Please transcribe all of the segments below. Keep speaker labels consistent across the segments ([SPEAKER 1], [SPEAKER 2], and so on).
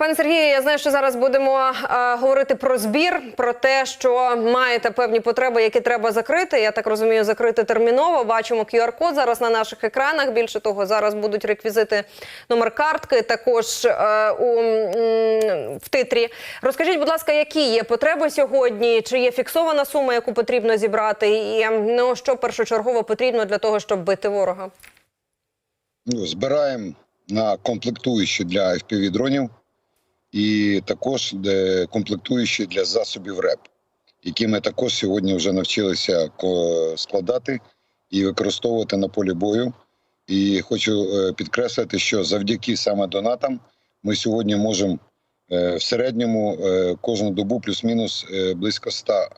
[SPEAKER 1] Пане Сергію, я знаю, що зараз будемо е, говорити про збір, про те, що маєте певні потреби, які треба закрити. Я так розумію, закрити терміново. Бачимо QR-код зараз на наших екранах. Більше того, зараз будуть реквізити номер картки. Також е, у м, в титрі. Розкажіть, будь ласка, які є потреби сьогодні? Чи є фіксована сума, яку потрібно зібрати? І ем, ну що першочергово потрібно для того, щоб бити ворога?
[SPEAKER 2] Ну, збираємо на комплектуючі для fpv дронів і також е, комплектуючі для засобів РЕП, які ми також сьогодні вже навчилися складати і використовувати на полі бою. І хочу е, підкреслити, що завдяки саме донатам ми сьогодні можемо е, в середньому кожну добу плюс-мінус близько 100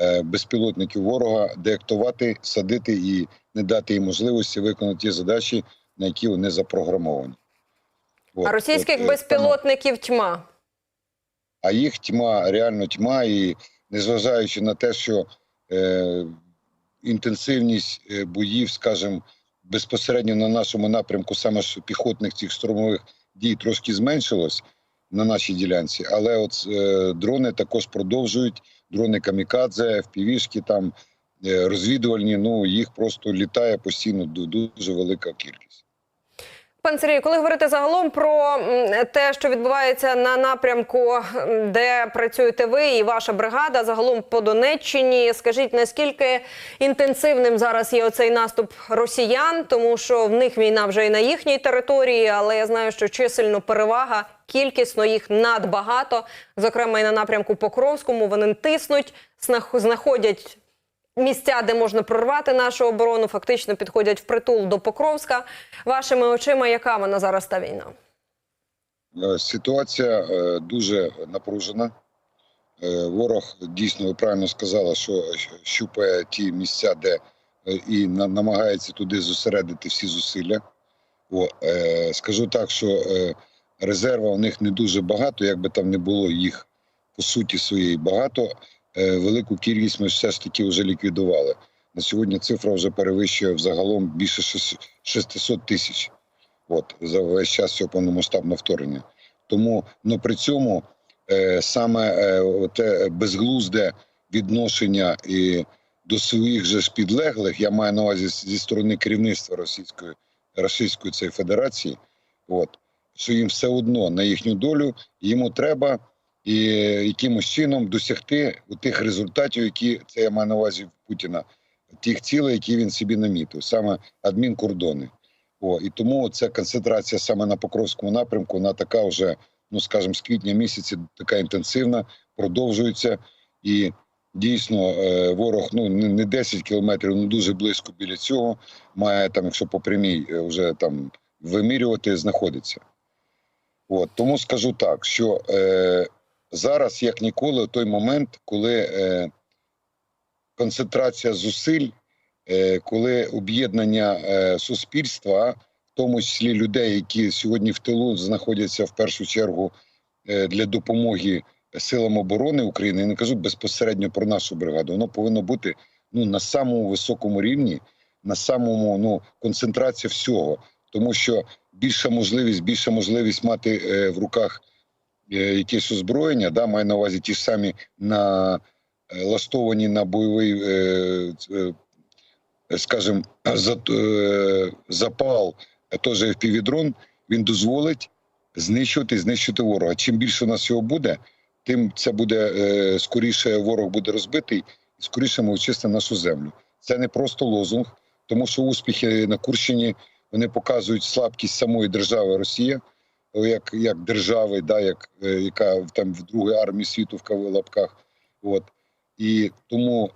[SPEAKER 2] е, безпілотників ворога деактувати, садити і не дати їм можливості виконати ті задачі, на які вони запрограмовані. От,
[SPEAKER 1] А російських
[SPEAKER 2] от,
[SPEAKER 1] безпілотників тьма.
[SPEAKER 2] а їх тьма, реально тьма, і незважаючи на те, що е, інтенсивність е, боїв, скажімо, безпосередньо на нашому напрямку, саме ж піхотних цих штурмових дій трошки зменшилось на нашій ділянці, але от е, дрони також продовжують. Дрони камікадзе, FPV-шки там е, розвідувальні. Ну їх просто літає постійно ду- дуже велика кількість.
[SPEAKER 1] Пан Сергій, коли говорити загалом про те, що відбувається на напрямку, де працюєте ви і ваша бригада, загалом по Донеччині, скажіть, наскільки інтенсивним зараз є оцей наступ росіян, тому що в них війна вже і на їхній території, але я знаю, що чисельно перевага, кількісно їх надбагато, зокрема і на напрямку Покровському. Вони тиснуть, знах- знаходять місця, де можна прорвати нашу оборону, фактично підходять впритул до Покровська. Вашими очима, яка вона зараз та війна?
[SPEAKER 2] Е, Ситуація е, дуже напружена. Е, Ворог дійсно ви правильно сказали, що щупає ті місця, де і намагається туди зосередити всі зусилля. О, скажу так, що резерва у них не дуже багато, як би там не було їх по суті своєї багато. Е, велику кількість ми все ж таки вже ліквідували. На сьогодні цифра вже перевищує взагалом більше 600 тисяч. От за весь час цього повномасштабного вторгнення. Тому ну при цьому е, саме е, те безглузде відношення і до своїх же ж підлеглих, я маю на увазі зі сторони керівництва Російської Російської цієї Федерації, от що їм все одно на їхню долю, йому треба і якимось чином досягти тих результатів, які це я маю на увазі Путіна, тих цілей, які він собі намітив, саме адмінкордони. О, і тому ця концентрація саме на Покровському напрямку, вона така вже, ну скажімо, з квітня місяці така інтенсивна, продовжується. І дійсно е, ворог ну не не 10 кілометрів, ну дуже близько біля цього. Має там, якщо по прямій е, вже там вимірювати, знаходиться. От тому скажу так, що е, зараз, як ніколи, той момент, коли е, концентрація зусиль е, коли об'єднання е, суспільства, в тому числі людей, які сьогодні в тилу знаходяться в першу чергу е, для допомоги силам оборони України, я не кажу безпосередньо про нашу бригаду, воно повинно бути ну на самому високому рівні, на самому ну концентрація всього, тому що більша можливість, більша можливість мати е, в руках якесь озброєння, да, маю на увазі ті ж самі на е, ластовані на бойовий е, е, скажімо, за- е, запал, е, теж FPV-дрон, він дозволить знищувати, знищити ворога. Чим більше у нас його буде, тим це буде е, скоріше ворог буде розбитий, і скоріше ми очистимо нашу землю. Це не просто лозунг, тому що успіхи на Курщині вони показують слабкість самої держави Росія, як, як держави, да, як, е, яка там в другій армії світу в кави лапках. От. І тому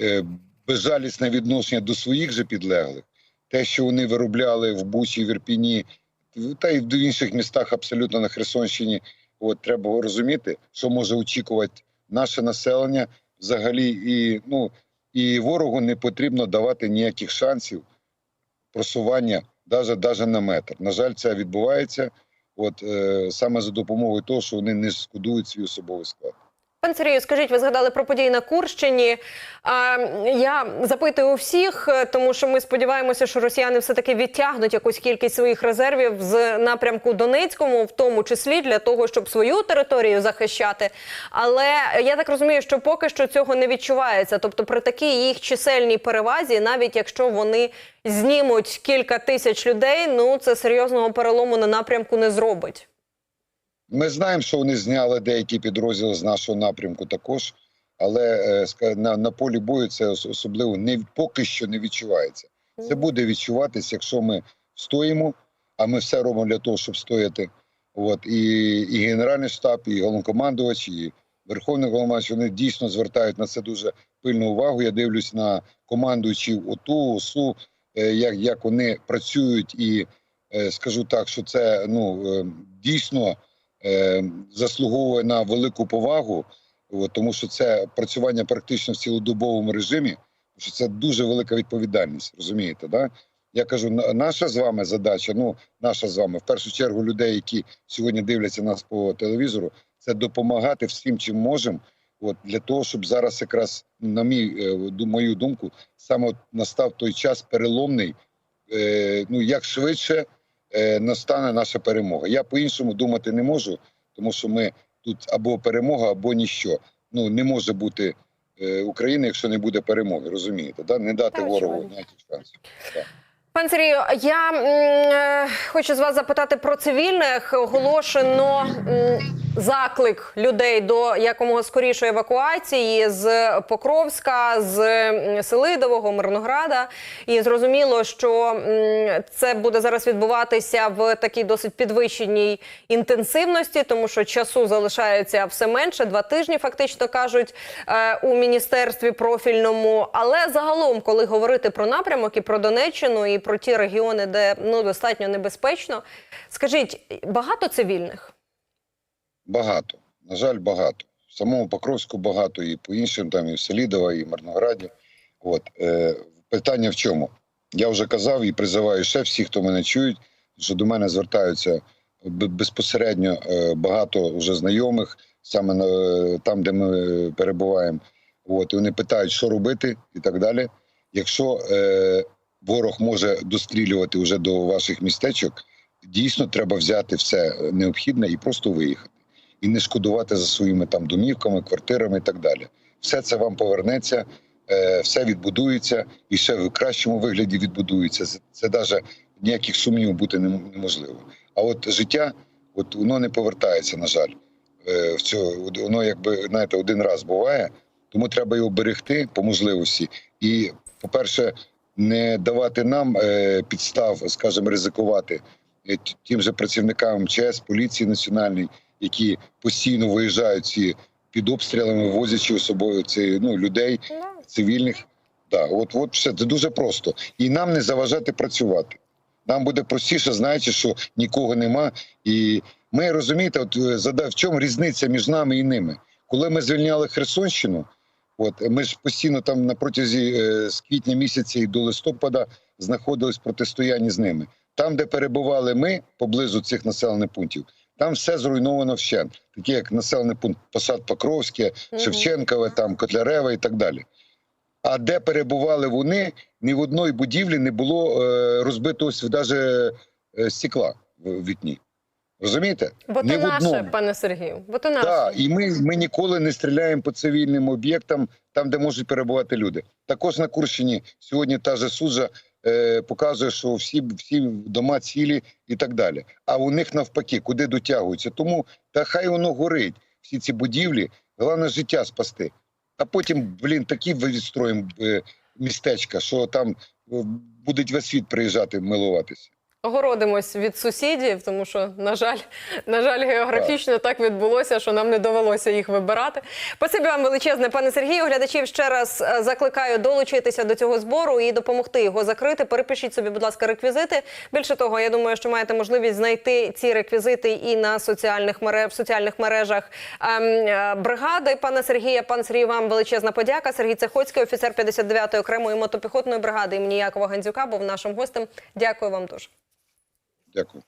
[SPEAKER 2] е, безжалісне відношення до своїх же підлеглих, те, що вони виробляли в Бучі, в Ірпіні, та й в інших містах абсолютно на Херсонщині. От треба розуміти, що може очікувати наше населення взагалі, і ну і ворогу не потрібно давати ніяких шансів просування, навіть, навіть на метр. На жаль, це відбувається. От е, саме за допомогою того, що вони не шкодують свій особовий склад.
[SPEAKER 1] Пан Сергію, скажіть, ви згадали про події на Курщині. А, я запитую всіх, е, тому що ми сподіваємося, що росіяни все таки відтягнуть якусь кількість своїх резервів з напрямку Донецькому, в тому числі для того, щоб свою територію захищати. Але я так розумію, що поки що цього не відчувається. Тобто, при такій їх чисельній перевазі, навіть якщо вони знімуть кілька тисяч людей, ну це серйозного перелому на напрямку не зробить.
[SPEAKER 2] Ми знаємо, що вони зняли деякі підрозділи з нашого напрямку також, але е, на, на полі бою це особливо не поки що не відчувається. Це буде відчуватись, якщо ми стоїмо, а ми все робимо для того, щоб стояти. От і, і Генеральний штаб, і головнокомандувач, і Верховний головнокомандувач, вони дійсно звертають на це дуже пильну увагу. Я дивлюсь на командуючів ОТУ, ОСУ, е, як, як вони працюють, і е, скажу так, що це ну дійсно заслуговує на велику повагу, тому що це працювання практично в цілодобовому режимі, що це дуже велика відповідальність, розумієте? Да? Я кажу, наша з вами задача, ну наша з вами, в першу чергу, людей, які сьогодні дивляться нас по телевізору, це допомагати всім, чим можемо. От для того, щоб зараз якраз на мій е, мою думку, саме настав той час переломний, е, ну як швидше е, настане наша перемога. Я по-іншому думати не можу, тому що ми тут або перемога, або ніщо. Ну не може бути е, України, якщо не буде перемоги. Розумієте, да? не дати
[SPEAKER 1] Так,
[SPEAKER 2] ворогу
[SPEAKER 1] навіть
[SPEAKER 2] шансу. шансів.
[SPEAKER 1] Пан Сергію, я м, е, хочу з вас запитати про цивільних. Оголошено м, заклик людей до якомога скорішої евакуації з Покровська, з Селидового, Мирнограда. І зрозуміло, що це буде зараз відбуватися в такій досить підвищеній інтенсивності, тому що часу залишається все менше. Два тижні фактично кажуть е, у міністерстві профільному. Але загалом, коли говорити про напрямок і про Донеччину, і про ті регіони, де ну достатньо небезпечно, скажіть, багато цивільних?
[SPEAKER 2] Багато. На жаль, багато. В самому Покровську багато, і по іншим, там і в Селідово, і в Мирнограді. От е, питання в чому? Я вже казав і призиваю ще всіх, хто мене чують, що до мене звертаються безпосередньо е, багато вже знайомих, саме на, там, де ми перебуваємо. От, і вони питають, що робити, і так далі. Якщо е, ворог може дострілювати вже до ваших містечок, дійсно треба взяти все необхідне і просто виїхати. І не шкодувати за своїми там домівками, квартирами і так далі. Все це вам повернеться, е, все відбудується і ще в кращому вигляді відбудується. Це, навіть ніяких сумнівів бути неможливо. А от життя, от воно не повертається, на жаль. Е, в цього, воно якби знаєте, один раз буває, тому треба його берегти по можливості. І, по-перше, не давати нам е, підстав, скажімо, ризикувати тим же працівникам МЧС, поліції національної, які постійно виїжджають ці під обстрілами, возячи з собою ці ну людей цивільних. Да, от, от все це дуже просто. І нам не заважати працювати. Нам буде простіше, знаючи, що нікого нема. І ми розумієте, от е, в чому різниця між нами і ними. Коли ми звільняли Херсонщину, от ми ж постійно там на протязі е, з квітня місяця і до листопада знаходились в протистоянні з ними. Там, де перебували ми поблизу цих населених пунктів, там все зруйновано вщент, такі як населений пункт Посад Покровське. Шевченкове, там Котляреве і так далі. А де перебували вони, ні в одної будівлі не було е, розбитого навіть е, стекла в вікні. Розумієте?
[SPEAKER 1] Бо то наше, пане Сергію. Бо то наше.
[SPEAKER 2] Так, і ми, ми ніколи не стріляємо по цивільним об'єктам, там, де можуть перебувати люди. Також на Курщині сьогодні та же суджа е, показує, що всі, всі дома цілі і так далі. А у них навпаки, куди дотягуються. Тому та хай воно горить, всі ці будівлі, головне життя спасти. А потім, блін, такі відстроїмо е, містечка, що там е, буде весь світ приїжджати милуватися.
[SPEAKER 1] Огородимось від сусідів, тому що, на жаль, на жаль, географічно так відбулося, що нам не довелося їх вибирати. Спасибі вам величезне, пане Сергію. Глядачів ще раз е, закликаю долучитися до цього збору і допомогти його закрити. Перепишіть собі, будь ласка, реквізити. Більше того, я думаю, що маєте можливість знайти ці реквізити і на соціальних мереж, в соціальних мережах ем, е, бригади. Пане Сергія, пан Сергій, вам величезна подяка. Сергій Цехоцький, офіцер 59-ї окремої мотопіхотної бригади імені Якова Гандзюка, був нашим гостем. Дякую вам дуже.
[SPEAKER 2] Дякую.